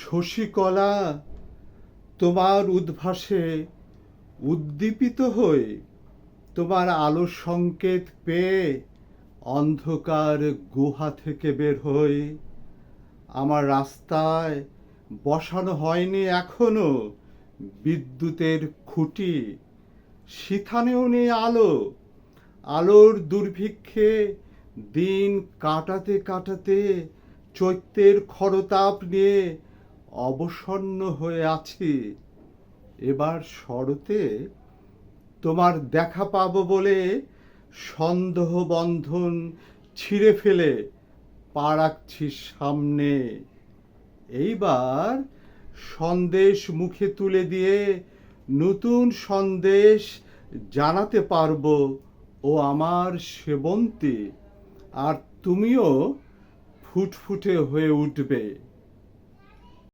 শশীকলা তোমার উদ্ভাসে উদ্দীপিত হয়ে তোমার আলো সংকেত পেয়ে অন্ধকার গুহা থেকে বের হই আমার রাস্তায় বসানো হয়নি এখনও বিদ্যুতের খুঁটি সেখানেও নেই আলো। আলোর দুর্ভিক্ষে দিন কাটাতে কাটাতে চৈত্যের খরতাপ নিয়ে অবসন্ন হয়ে আছি। এবার শরতে তোমার দেখা পাব বলে সন্দেহ বন্ধন ছিঁড়ে ফেলে পা সামনে। এইবার সন্দেশ মুখে তুলে দিয়ে নতুন সন্দেশ জানাতে পারব, ও আমার সেবন্তী। আর তুমিও ফুটফুটে হয়ে উঠবে।